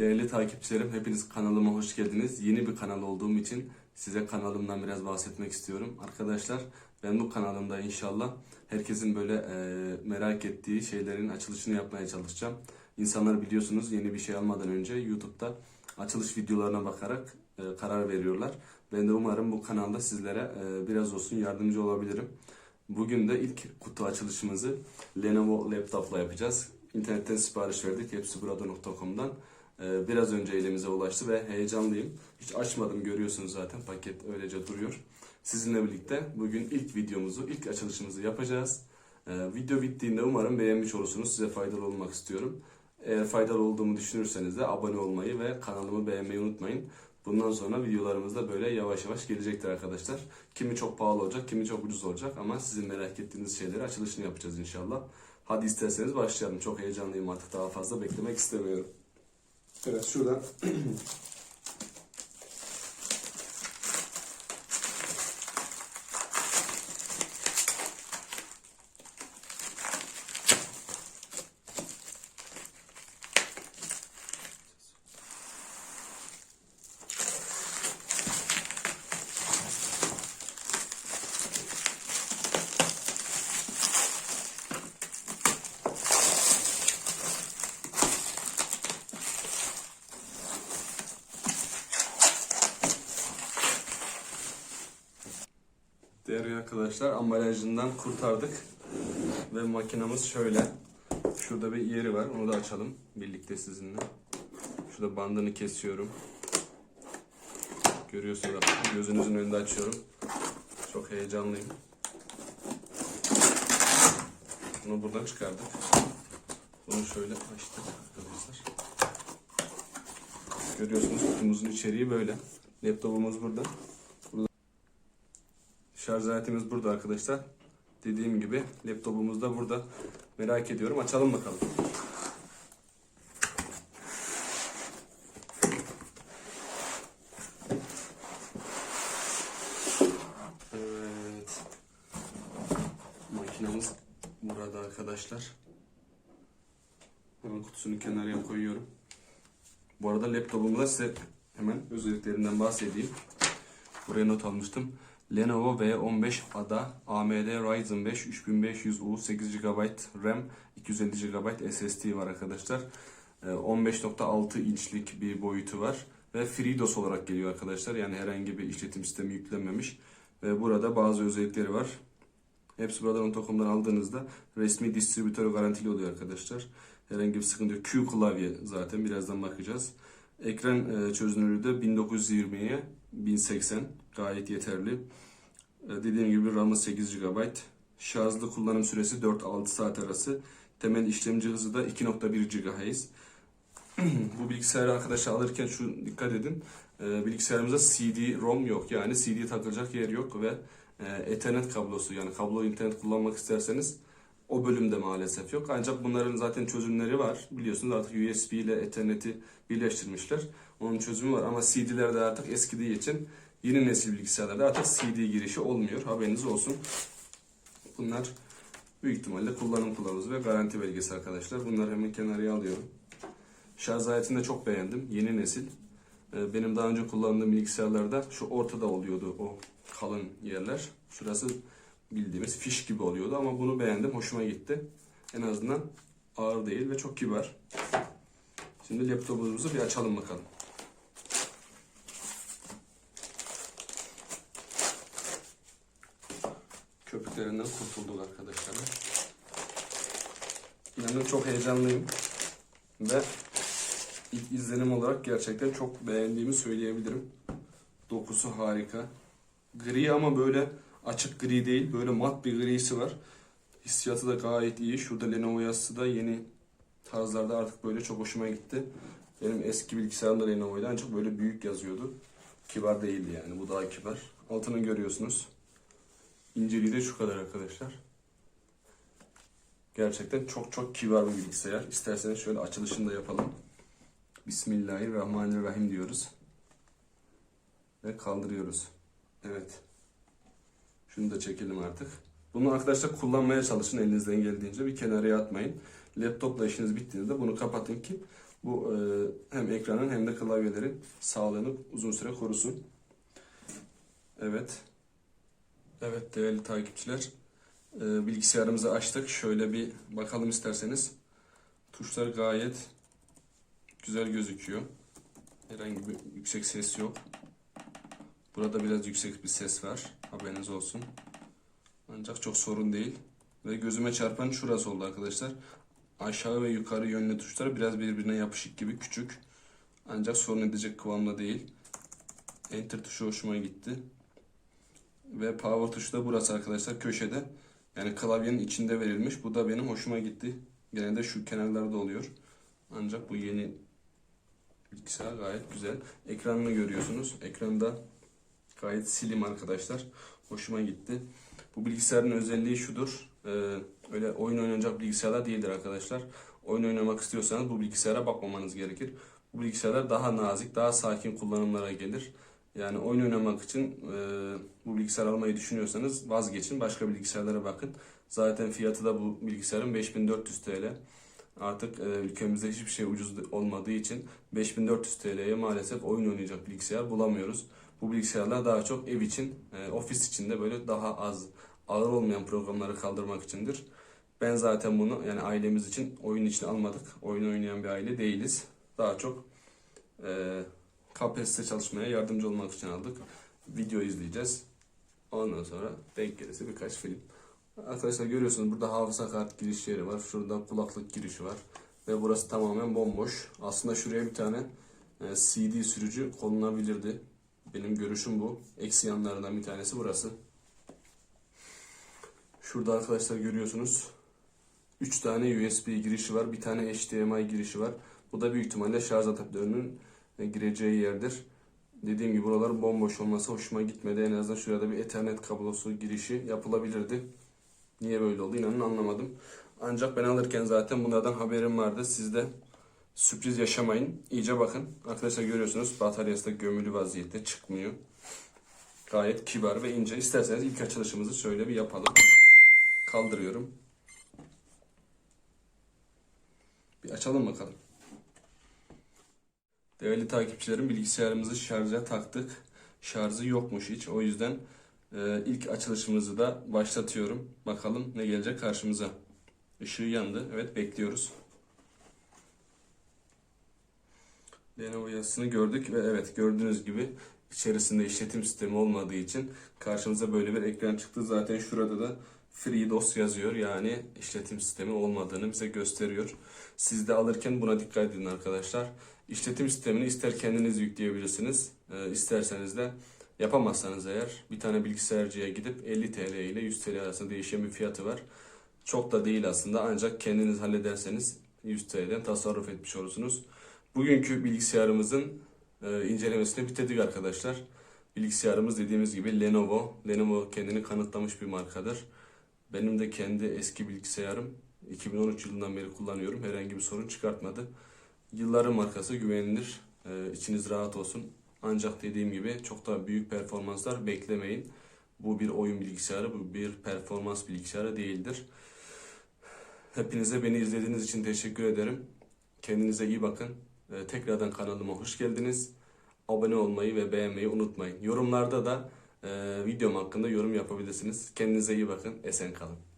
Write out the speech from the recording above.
Değerli takipçilerim, hepiniz kanalıma hoş geldiniz. Yeni bir kanal olduğum için size kanalımdan biraz bahsetmek istiyorum. Arkadaşlar, ben bu kanalımda inşallah herkesin böyle e, merak ettiği şeylerin açılışını yapmaya çalışacağım. İnsanlar biliyorsunuz yeni bir şey almadan önce YouTube'da açılış videolarına bakarak e, karar veriyorlar. Ben de umarım bu kanalda sizlere e, biraz olsun yardımcı olabilirim. Bugün de ilk kutu açılışımızı Lenovo laptopla yapacağız. İnternetten sipariş verdik hepsiburada.com'dan. Ee, Biraz önce elimize ulaştı ve heyecanlıyım. Hiç açmadım görüyorsunuz zaten paket öylece duruyor. Sizinle birlikte bugün ilk videomuzu, ilk açılışımızı yapacağız. Ee, Video bittiğinde umarım beğenmiş olursunuz. Size faydalı olmak istiyorum. Eğer faydalı olduğumu düşünürseniz de abone olmayı ve kanalımı beğenmeyi unutmayın. Bundan sonra videolarımız da böyle yavaş yavaş gelecektir arkadaşlar. Kimi çok pahalı olacak, kimi çok ucuz olacak ama sizin merak ettiğiniz şeyleri açılışını yapacağız inşallah. Hadi isterseniz başlayalım. Çok heyecanlıyım artık daha fazla beklemek istemiyorum. Evet arkadaşlar ambalajından kurtardık. Ve makinamız şöyle. Şurada bir yeri var. Onu da açalım birlikte sizinle. Şurada bandını kesiyorum. Görüyorsunuz gözünüzün önünde açıyorum. Çok heyecanlıyım. Bunu buradan çıkardık. Bunu şöyle açtık arkadaşlar. Görüyorsunuz kutumuzun içeriği böyle. Laptopumuz burada. Şarj aletimiz burada arkadaşlar. Dediğim gibi laptopumuz da burada. Merak ediyorum. Açalım bakalım. Evet. Makinamız burada arkadaşlar. Hemen kutusunu kenarıya koyuyorum. Bu arada laptopumda size hemen özelliklerinden bahsedeyim. Buraya not almıştım. Lenovo V15 Ada AMD Ryzen 5 3500U 8 GB RAM 250 GB SSD var arkadaşlar. Ee, 15.6 inçlik bir boyutu var ve FreeDOS olarak geliyor arkadaşlar. Yani herhangi bir işletim sistemi yüklenmemiş. Ve burada bazı özellikleri var. Hepsi buradan.com'dan aldığınızda resmi distribütörü garantili oluyor arkadaşlar. Herhangi bir sıkıntı yok. Q klavye zaten birazdan bakacağız. Ekran e, çözünürlüğü de 1920'ye 1080 gayet yeterli. E, Dediğim gibi RAM'ı 8 GB. Şarjlı kullanım süresi 4-6 saat arası. Temel işlemci hızı da 2.1 GHz. Bu bilgisayarı arkadaşlar alırken şu dikkat edin. E, Bilgisayarımızda CD-ROM yok. Yani CD takılacak yer yok ve e, Ethernet kablosu yani kablo internet kullanmak isterseniz o bölümde maalesef yok. Ancak bunların zaten çözümleri var. Biliyorsunuz artık USB ile Ethernet'i birleştirmişler. Onun çözümü var ama CD'lerde artık eskidiği için yeni nesil bilgisayarlarda artık CD girişi olmuyor. Haberiniz olsun. Bunlar büyük ihtimalle kullanım kılavuzu ve garanti belgesi arkadaşlar. Bunları hemen kenarıya alıyorum. Şarj aletini de çok beğendim. Yeni nesil. Ee, Benim daha önce kullandığım bilgisayarlarda şu ortada oluyordu o kalın yerler. Şurası bildiğimiz fiş gibi oluyordu ama bunu beğendim. Hoşuma gitti. En azından ağır değil ve çok kibar. Şimdi laptopumuzu bir açalım bakalım. Köpüklerinden kurtulduk arkadaşlar. İnanın çok heyecanlıyım. Ve ilk izlenim olarak gerçekten çok beğendiğimi söyleyebilirim. Dokusu harika. Gri ama böyle açık gri değil. Böyle mat bir grisi var. Hissiyatı da gayet iyi. Şurada Lenovo yazısı da yeni tarzlarda artık böyle çok hoşuma gitti. Benim eski bilgisayarım da Lenovo'ydu ancak böyle büyük yazıyordu. Kibar değildi yani. Bu daha kibar. Altını görüyorsunuz. İnceliği de şu kadar arkadaşlar. Gerçekten çok çok kibar bir bilgisayar. İsterseniz şöyle açılışını da yapalım. Bismillahirrahmanirrahim diyoruz. Ve kaldırıyoruz. Evet. Şunu da çekelim artık. Bunu arkadaşlar kullanmaya çalışın elinizden geldiğince. Bir kenara atmayın. Laptopla işiniz bittiğinde bunu kapatın ki Bu e, hem ekranın hem de klavyelerin sağlığını uzun süre korusun. Evet. Evet değerli takipçiler. e, bilgisayarımızı açtık. Şöyle bir bakalım isterseniz. Tuşlar gayet güzel gözüküyor. Herhangi bir yüksek ses yok. Burada biraz yüksek bir ses var. Haberiniz olsun. Ancak çok sorun değil. Ve gözüme çarpan şurası oldu arkadaşlar. Aşağı ve yukarı yönlü tuşlar biraz birbirine yapışık gibi küçük. Ancak sorun edecek kıvamda değil. Enter tuşu hoşuma gitti. Ve power tuşu da burası arkadaşlar köşede. Yani klavyenin içinde verilmiş. Bu da benim hoşuma gitti. Genelde şu kenarlarda oluyor. Ancak bu yeni bilgisayar gayet güzel. Ekranını görüyorsunuz. Ekranda gayet slim arkadaşlar. Hoşuma gitti. Bu bilgisayarın özelliği şudur. Ee, öyle oyun oynanacak bilgisayarlar değildir arkadaşlar. Oyun oynamak istiyorsanız bu bilgisayara bakmamanız gerekir. Bu bilgisayarlar daha nazik, daha sakin kullanımlara gelir. Yani oyun oynamak için e, bu bilgisayar almayı düşünüyorsanız vazgeçin. Başka bilgisayarlara bakın. Zaten fiyatı da bu bilgisayarın 5400 TL. Artık e, ülkemizde hiçbir şey ucuz olmadığı için 5400 TL'ye maalesef oyun oynayacak bilgisayar bulamıyoruz. Bu bilgisayarlar daha çok ev için, e, ofis için de böyle daha az ağır olmayan programları kaldırmak içindir. Ben zaten bunu yani ailemiz için oyun için almadık. Oyun oynayan bir aile değiliz. Daha çok e, KPSS çalışmaya yardımcı olmak için aldık. Video izleyeceğiz. Ondan sonra denk gelirse birkaç film. Arkadaşlar görüyorsunuz burada hafıza kart giriş yeri var. Şurada kulaklık girişi var. Ve burası tamamen bomboş. Aslında şuraya bir tane e, CD sürücü konulabilirdi. Benim görüşüm bu. Eksi yanlarından bir tanesi burası. Şurada arkadaşlar görüyorsunuz. 3 tane USB girişi var. Bir tane HDMI girişi var. Bu da büyük ihtimalle şarj adaptörünün gireceği yerdir. Dediğim gibi buraların bomboş olması hoşuma gitmedi. En azından şurada bir Ethernet kablosu girişi yapılabilirdi. Niye böyle oldu inanın anlamadım. Ancak ben alırken zaten bunlardan haberim vardı. Siz de sürpriz yaşamayın. İyice bakın. Arkadaşlar görüyorsunuz bataryası da gömülü vaziyette çıkmıyor. Gayet kibar ve ince. İsterseniz ilk açılışımızı şöyle bir yapalım. Kaldırıyorum. Bir açalım bakalım. Değerli takipçilerim bilgisayarımızı şarja taktık. Şarjı yokmuş hiç. O yüzden e, ilk açılışımızı da başlatıyorum. Bakalım ne gelecek karşımıza. Işığı yandı. Evet bekliyoruz. Lenovo yazısını gördük ve evet gördüğünüz gibi içerisinde işletim sistemi olmadığı için karşımıza böyle bir ekran çıktı. Zaten şurada da FreeDOS yazıyor. Yani işletim sistemi olmadığını bize gösteriyor. Siz de alırken buna dikkat edin arkadaşlar. İşletim sistemini ister kendiniz yükleyebilirsiniz. e, isterseniz de yapamazsanız eğer bir tane bilgisayarcıya gidip 50 TL ile 100 TL arasında değişen bir fiyatı var. Çok da değil aslında ancak kendiniz hallederseniz 100 TL'den tasarruf etmiş olursunuz. Bugünkü bilgisayarımızın e, incelemesini bitirdik arkadaşlar. Bilgisayarımız dediğimiz gibi Lenovo. Lenovo kendini kanıtlamış bir markadır. Benim de kendi eski bilgisayarım 2013 yılından beri kullanıyorum. Herhangi bir sorun çıkartmadı. Yılların markası güvenilir. E, içiniz rahat olsun. Ancak dediğim gibi çok da büyük performanslar beklemeyin. Bu bir oyun bilgisayarı, bu bir performans bilgisayarı değildir. Hepinize beni izlediğiniz için teşekkür ederim. Kendinize iyi bakın. Ee, Tekrardan kanalıma hoş geldiniz. Abone olmayı ve beğenmeyi unutmayın. Yorumlarda da e, videom hakkında yorum yapabilirsiniz. Kendinize iyi bakın. Esen kalın.